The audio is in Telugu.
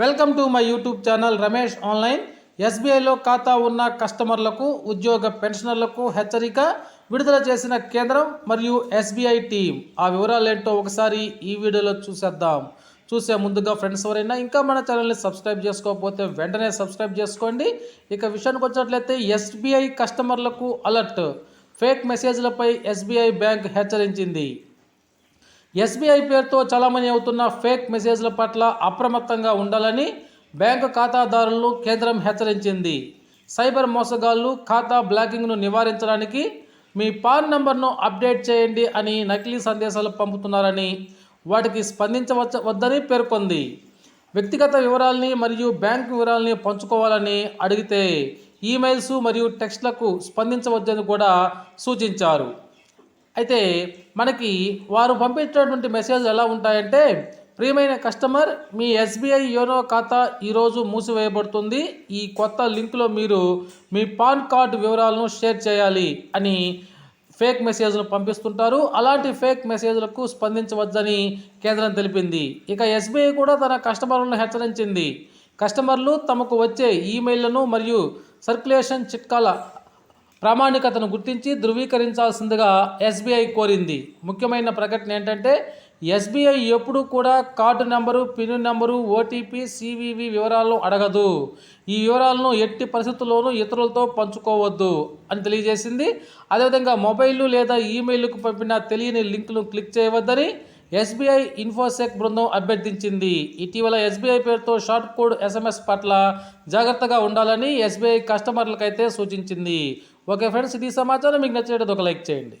Welcome to my YouTube channel Ramesh online. ఎస్బీఐలో ఖాతా ఉన్న కస్టమర్లకు ఉద్యోగ పెన్షనర్లకు హెచ్చరిక విడుదల చేసిన కేంద్రం మరియు ఎస్బీఐ టీం ఆ వివరాలు ఏంటో ఒకసారి ఈ వీడియోలో చూసేద్దాం. చూసే ముందుగా ఫ్రెండ్స్ ఎవరైనా ఇంకా మన ఛానల్ని సబ్స్క్రైబ్ చేసుకోకపోతే వెంటనే సబ్స్క్రైబ్ చేసుకోండి. ఇక విషయానికి వచ్చినట్లయితే ఎస్బీఐ కస్టమర్లకు అలర్ట్. ఫేక్ మెసేజ్లపై ఎస్బీఐ బ్యాంక్ హెచ్చరించింది. ఎస్బీఐ పేరుతో చలామణి అవుతున్న ఫేక్ మెసేజ్ల పట్ల అప్రమత్తంగా ఉండాలని బ్యాంకు ఖాతాదారులను కేంద్రం హెచ్చరించింది. సైబర్ మోసగాళ్ళు ఖాతా బ్లాకింగ్ను నివారించడానికి మీ పాన్ నంబర్ను అప్డేట్ చేయండి అని నకిలీ సందేశాలు పంపుతున్నారని వాటికి స్పందించవచ్చ వద్దని పేర్కొంది. వ్యక్తిగత వివరాల్ని మరియు బ్యాంక్ వివరాల్ని పంచుకోవాలని అడిగితే ఈమెయిల్స్ మరియు టెక్స్ట్లకు స్పందించవద్దని కూడా సూచించారు. అయితే మనకి వారు పంపించినటువంటి మెసేజ్ ఎలా ఉంటాయంటే ప్రియమైన కస్టమర్ మీ ఎస్బీఐ యోనో ఖాతా ఈరోజు మూసివేయబడుతుంది. ఈ కొత్త లింకులో మీరు మీ పాన్ కార్డు వివరాలను షేర్ చేయాలి అని ఫేక్ మెసేజ్ను పంపిస్తుంటారు. అలాంటి ఫేక్ మెసేజ్లకు స్పందించవద్దని కేంద్రం తెలిపింది. ఇక ఎస్బీఐ కూడా తన కస్టమర్లను హెచ్చరించింది. కస్టమర్లు తమకు వచ్చే ఈమెయిల్లను మరియు సర్క్యులేషన్ చిట్కాల ప్రామాణికతను గుర్తించి ధృవీకరించాల్సిందిగా ఎస్బీఐ కోరింది. ముఖ్యమైన ప్రకటన ఏంటంటే ఎస్బీఐ ఎప్పుడూ కూడా card number PIN number OTP CVV వివరాలను అడగదు. ఈ వివరాలను ఎట్టి పరిస్థితుల్లోనూ ఇతరులతో పంచుకోవద్దు అని తెలియజేసింది. అదేవిధంగా మొబైల్ లేదా ఈమెయిల్కు పంపిన తెలియని లింకును క్లిక్ చేయవద్దని ఎస్బీఐ ఇన్ఫోసెక్ బృందం అభ్యర్థించింది. ఇటీవల ఎస్బీఐ పేరుతో షార్ట్ కోడ్ ఎస్ఎంఎస్ పట్ల జాగ్రత్తగా ఉండాలని ఎస్బీఐ కస్టమర్లకైతే సూచించింది. ఓకే ఫ్రెండ్స్ ఇది సమాచారం. మీకు నచ్చినట్టు ఒక లైక్ చేయండి.